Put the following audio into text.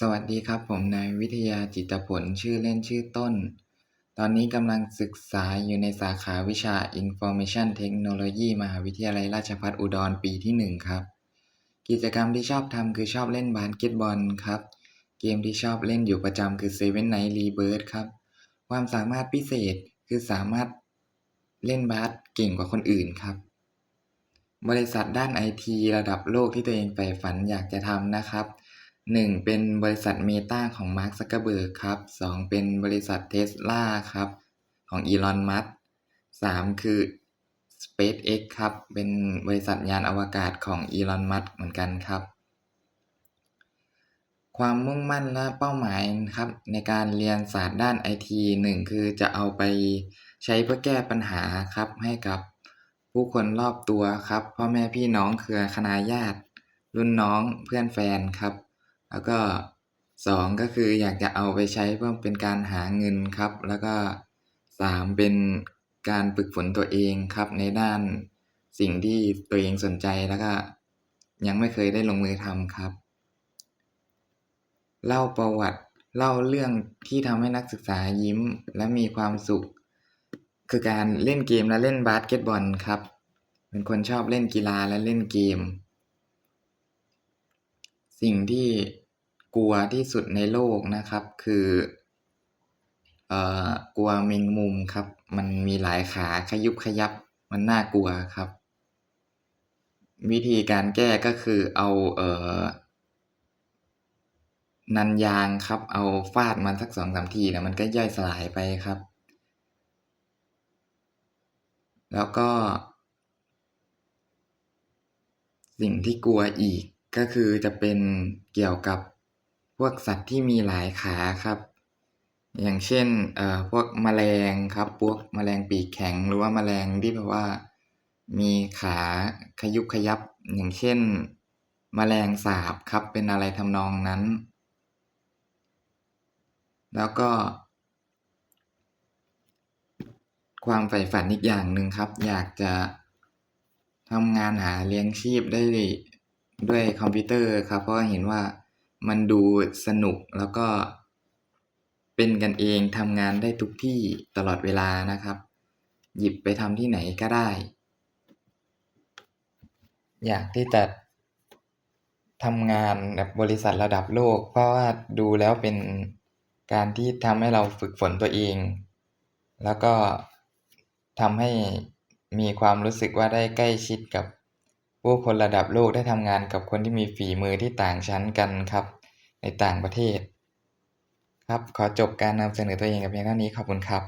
สวัสดีครับ ผมนายวิทยาจิตผลชื่อเล่นชื่อต้น ตอนนี้กำลังศึกษาอยู่ในสาขาวิชา Information Technology มหาวิทยาลัยราชภัฏอุดรปีที่ 1 ครับ กิจกรรมที่ชอบทำคือชอบเล่นบาสเกตบอลครับ เกมที่ชอบเล่นอยู่ประจำคือ Seven Night Rebirth ครับ ความสามารถพิเศษคือสามารถเล่นบาสเก่งกว่าคนอื่นครับ บริษัทด้านไอทีระดับโลกที่ตัวเองใฝ่ฝันอยากจะทำนะครับ 1. เป็นบริษัท Meta ของ Mark Zuckerberg ครับ 2. เป็นบริษัท Tesla ครับ ของ Elon Musk 3. คือ SpaceX ครับ เป็นบริษัทยานอวกาศของ Elon Musk เหมือนกันครับ ความมุ่งมั่นและเป้าหมายครับ ในการเรียนศาสตร์ด้านไอทีหนึ่งคือจะเอาไปใช้เพื่อแก้ปัญหาครับ ให้กับผู้คนรอบตัวครับ พ่อแม่พี่น้องเครือคณาญาติ รุ่นน้องเพื่อนแฟนครับ แล้วก็สองก็คืออยากจะเอาไปใช้เพื่อเป็นการหาเงินครับ แล้วก็สามเป็นการฝึกฝนตัวเองครับ ในด้านสิ่งที่ตัวเองสนใจแล้วก็ ยังไม่เคยได้ลงมือทำครับ เล่าประวัติเล่าเรื่องที่ทำให้นักศึกษายิ้มและมีความสุข คือการเล่นเกมและเล่นบาสเกตบอลครับ เป็นคนชอบเล่นกีฬาและเล่นเกม สิ่งที่ กลัวที่สุดในโลกนะครับ คือเอ่อกลัวแมงมุมครับ มันมีหลายขาขยุบขยับ มันน่ากลัวครับ วิธีการแก้ก็คือเอาเอ่อนันยางครับ เอาฟาดมันสัก2-3ทีแล้วมันก็ย่อยสลายไปครับ แล้วก็ สิ่งที่กลัวอีกก็คือจะเป็นเกี่ยวกับ พวกสัตว์ที่มีหลายขาครับ อย่างเช่น เอ่อ พวกแมลงครับ พวกแมลงปีกแข็ง หรือว่าแมลงที่แบบว่า มีขาขยุบขยับ อย่างเช่น แมลงสาบครับ เป็นอะไรทำนองนั้น แล้วก็ ความใฝ่ฝันอีกอย่างหนึ่งครับ อยากจะทำงานหาเลี้ยงชีพได้ด้วยคอมพิวเตอร์ครับ เพราะเห็นว่า มันดูสนุกแล้วก็ เป็นกันเองทำงานได้ทุกที่ตลอดเวลานะครับ หยิบไปทำที่ไหนก็ได้ อยากที่จะทำงานกับบริษัทระดับโลก เพราะว่าดูแล้วเป็นการที่ทำให้เราฝึกฝนตัวเอง แล้วก็ทำให้มีความรู้สึกว่าได้ใกล้ชิดกับ ผู้คนระดับโลกได้ทำงานกับคนที่มีฝีมือที่ต่างชั้นกันครับ ในต่างประเทศ ครับ ขอจบการนำเสนอตัวเองกับเพียงเท่านี้ขอบคุณครับ